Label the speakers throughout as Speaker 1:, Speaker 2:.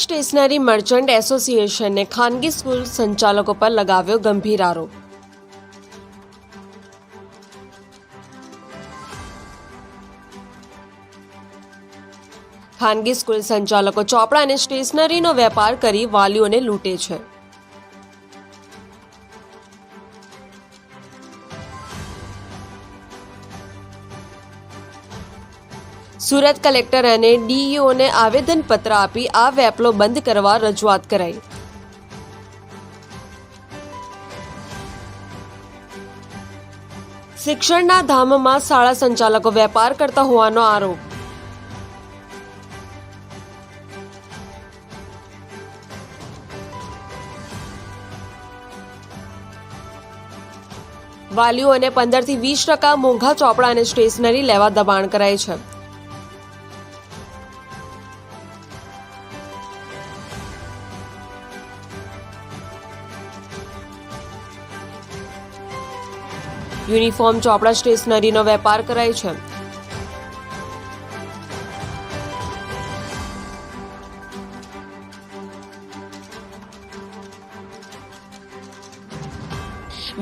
Speaker 1: Stationary merchant એસોસિએશને ખાનગી school સંચાલકો પર લગાવ્યો ગંભીર આરોપ. ખાનગી સ્કૂલ સંચાલકો ચોપડા અને સ્ટેશનરીનો વેપાર કરી વાલીઓને લૂંટે છે. સુરત કલેક્ટર અને ડીઈઓને આવેદનપત્ર આપી આ વેપલો બંધ કરવા રજૂઆત કરાઈ. શિક્ષણના ધામમાં શાળા સંચાલકો વેપાર કરતા હોવાનો આરોપ. વાલીઓને પંદરથી વીસ ટકા મોંઘા ચોપડા અને સ્ટેશનરી લેવા દબાણ કરાય છે. યુનિફોર્મ ચોપડા સ્ટેશનરીનો વેપાર કરાય છે.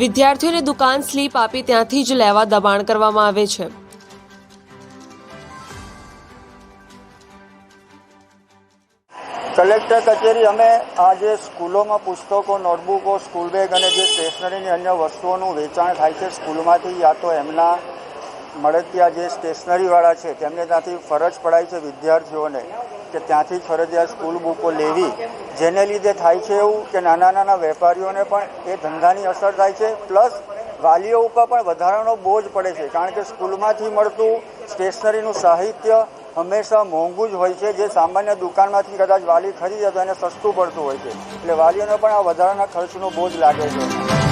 Speaker 1: વિદ્યાર્થીઓને દુકાન સ્લીપ આપી ત્યાંથી જ લેવા દબાણ કરવામાં આવે છે.
Speaker 2: કલેક્ટર કચેરી, અમે આજે સ્કૂલોમાં પુસ્તકો, નોટબુકો, સ્કૂલ બેગ અને જે સ્ટેશનરીની અન્ય વસ્તુઓનું વેચાણ થાય છે સ્કૂલમાંથી, યા તો એમના મળતિયા જે સ્ટેશનરીવાળા છે, તેમને ત્યાંથી ફરજ પડાય છે વિદ્યાર્થીઓને કે ત્યાંથી ફરજિયાત સ્કૂલ બુકો લેવી. જેને લીધે થાય છે એવું કે નાના નાના વેપારીઓને પણ એ ધંધાની અસર થાય છે. પ્લસ વાલીઓ ઉપર પણ વધારાનો બોજ પડે છે. કારણ કે સ્કૂલમાંથી મળતું સ્ટેશનરીનું સાહિત્ય હંમેશા મોંઘું જ હોય છે. જે સામાન્ય દુકાનમાંથી કદાચ વાલી ખરીદે તો એને સસ્તું પડતું હોય છે. એટલે વાલીઓને પણ આ વધારાના ખર્ચનો બોજ લાગે છે.